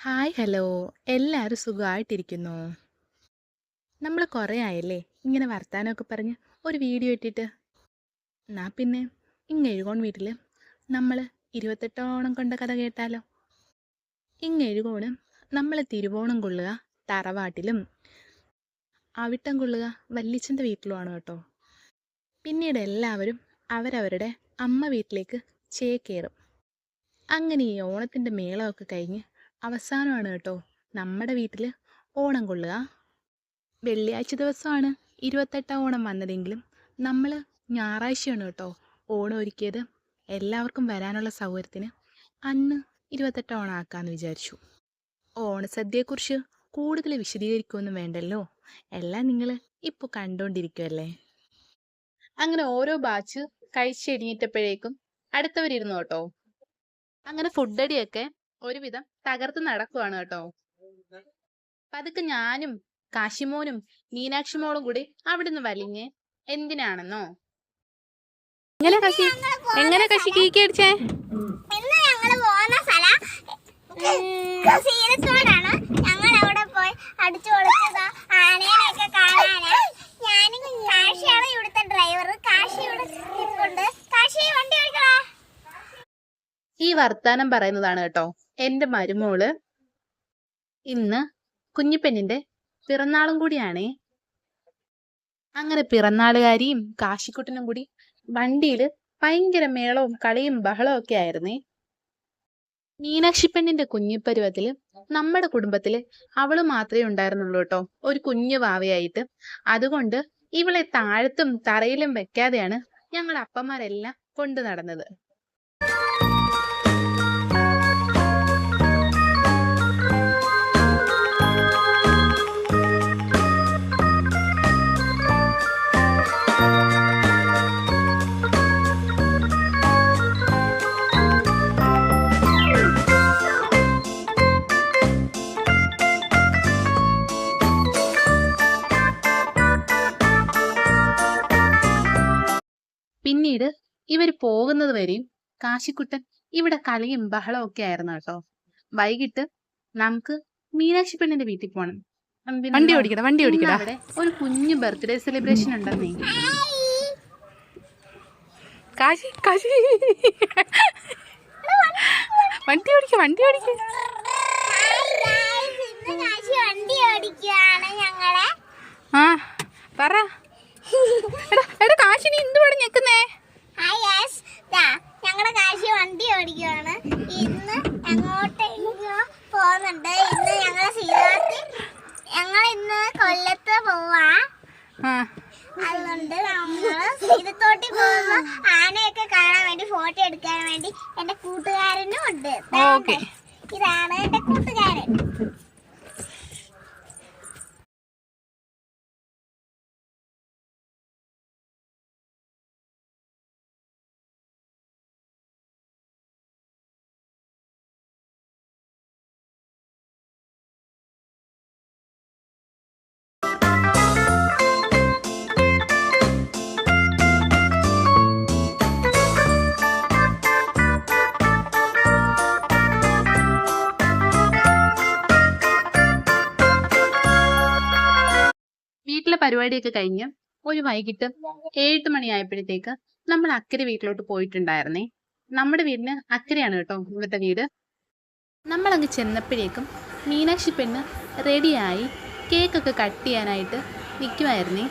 Hi hello. എല്ലാവരും സുഖമായിട്ടിരിക്കുന്നു നമ്മൾ കുറേ ആയല്ലേ? ഇങ്ങനെ വർത്താനമൊക്കെ പറഞ്ഞ് ഒരു വീഡിയോ ഇട്ടിട്ട്. എന്നാ പിന്നെ ഇങ്ങെഴുകോൺ വീട്ടിൽ നമ്മൾ ഇരുപത്തെട്ടോണം കൊണ്ട കഥ കേട്ടാലോ? ഇങ്ങെഴുകോണ് നമ്മൾ തിരുവോണം കൊള്ളുക തറവാട്ടിലും. അവിട്ടം കൊള്ളുക വല്ലിച്ചന്റെ വീട്ടിലുമാണ് കേട്ടോ. പിന്നീട് എല്ലാവരും അവരവരുടെ അമ്മ വീട്ടിലേക്ക് ചേക്കേറും. അങ്ങനെ ഈ ഓണത്തിന്റെ മേളമൊക്കെ കഴിഞ്ഞ് അവസാനമാണ് കേട്ടോ. നമ്മുടെ വീട്ടിൽ ഓണം കൊള്ളുക. വെള്ളിയാഴ്ച ദിവസമാണ് ഇരുപത്തെട്ടാം ഓണം വന്നതെങ്കിലും നമ്മൾ ഞായറാഴ്ചയാണ് കേട്ടോ ഓണം ഒരുക്കിയത്. എല്ലാവർക്കും വരാനുള്ള സൗകര്യത്തിന് അന്ന് ഇരുപത്തെട്ടാം ഓണം ആക്കാമെന്ന് വിചാരിച്ചു. ഓണസദ്യയെക്കുറിച്ച് കൂടുതൽ വിശദീകരിക്കുമൊന്നും വേണ്ടല്ലോ. എല്ലാം നിങ്ങൾ ഇപ്പോൾ കണ്ടുകൊണ്ടിരിക്കുമല്ലേ അങ്ങനെ ഓരോ ബാച്ച് കഴിച്ചെടിഞ്ഞിട്ടപ്പോഴേക്കും അടുത്തവരിരുന്നു കേട്ടോ. അങ്ങനെ ഫുഡടിയൊക്കെ ഒരുവിധം തകർത്ത് നടക്കുവാണ് കേട്ടോ. പതുക്കെ ഞാനും കാശിമോനും മീനാക്ഷി മോളും കൂടി അവിടുന്ന് വലിഞ്ഞ് എന്തിനാണെന്നോ? എങ്ങനെ കശി? എങ്ങനെ കശി കീക്കി അടിച്ചേ? സീരത്തോടാണ് ഞങ്ങൾ അവിടെ പോയി അടിച്ചു പൊളിച്ചത്. ആനേനെയൊക്കെ കാണാന് ഞാനും കാശിയാണ് ഇവിടുത്തെ ഡ്രൈവർ കാശി ഇവിടെ നിൽപ്പുണ്ട് കാശി വണ്ടി ഓടിക്കടാ. ഈ വർത്താനം പറയുന്നതാണ് കേട്ടോ. എന്റെ മരുമോൾ ഇന്ന് കുഞ്ഞിപ്പെണ്ണിന്റെ പിറന്നാളും കൂടിയാണേ. അങ്ങനെ പിറന്നാളുകാരിയും കാശിക്കുട്ടനും കൂടി വണ്ടിയിൽ ഭയങ്കര മേളവും കളിയും ബഹളവും ഒക്കെ ആയിരുന്നേ. മീനാക്ഷി പെണ്ണിന്റെ കുഞ്ഞിപ്പരുവത്തിൽ നമ്മുടെ കുടുംബത്തിൽ അവൾ മാത്രമേ ഉണ്ടായിരുന്നുള്ളൂ കേട്ടോ ഒരു കുഞ്ഞു വാവയായിട്ട്. അതുകൊണ്ട് ഇവളെ താഴത്തും തറയിലും വെക്കാതെയാണ് ഞങ്ങൾ അപ്പന്മാരെല്ലാം കൊണ്ടു നടന്നത്. പിന്നീട് ഇവർ പോകുന്നത് വരെയും കാശിക്കുട്ടൻ ഇവിടെ കളിയും ബഹളവും ഒക്കെ ആയിരുന്നു കേട്ടോ. വൈകിട്ട് നമുക്ക് മീനാക്ഷി പെണ്ണിന്റെ വീട്ടിൽ പോകണം വണ്ടി ഓടിക്കടാ വണ്ടി ഓടിക്കണം ഓടിക്കടാ. അവിടെ ഒരു കുഞ്ഞു ബർത്ത്ഡേ സെലിബ്രേഷൻ ഉണ്ടെന്നേ. കാശി കാശി. വണ്ടി ഓടിക്ക വണ്ടി ഓടിക്ക. ആ പറ. എടാ എടാ കാശി നീ എന്തുവാണ് ഞെക്കുന്നേ ഹായ് യെസ് ദാ ഞങ്ങളുടെ കാശി വണ്ടി ഓടിക്കുകയാണ് ഇന്ന് എങ്ങോട്ടെങ്കിലും പോകുന്നുണ്ട്. ഇന്ന് ഞങ്ങൾ സീതാർത്തി ഞങ്ങൾ ഇന്ന് കൊല്ലത്ത് പോവാ. അതുകൊണ്ട് നമ്മൾ സീതത്തോട്ടി പോകുമ്പോ ആനയൊക്കെ കാണാൻ വേണ്ടി ഫോട്ടോ എടുക്കാൻ വേണ്ടി എന്റെ കൂട്ടുകാരനും ഉണ്ട്. ഇതാണ് എന്റെ കൂട്ടുകാരൻ. പരിപാടിയൊക്കെ കഴിഞ്ഞ് ഒരു വൈകിട്ട് ഏഴ് മണിയായപ്പോഴത്തേക്ക് നമ്മൾ അക്കരെ വീട്ടിലോട്ട് പോയിട്ടുണ്ടായിരുന്നേ. നമ്മുടെ വീടിന് അക്കരെയാണ് കേട്ടോ ഇവിടുത്തെ വീട്. നമ്മളങ്ങ് ചെന്നപ്പോഴേക്കും മീനാക്ഷി പെണ്ണ് റെഡിയായി കേക്കൊക്കെ കട്ട് ചെയ്യാനായിട്ട് നിൽക്കുമായിരുന്നേ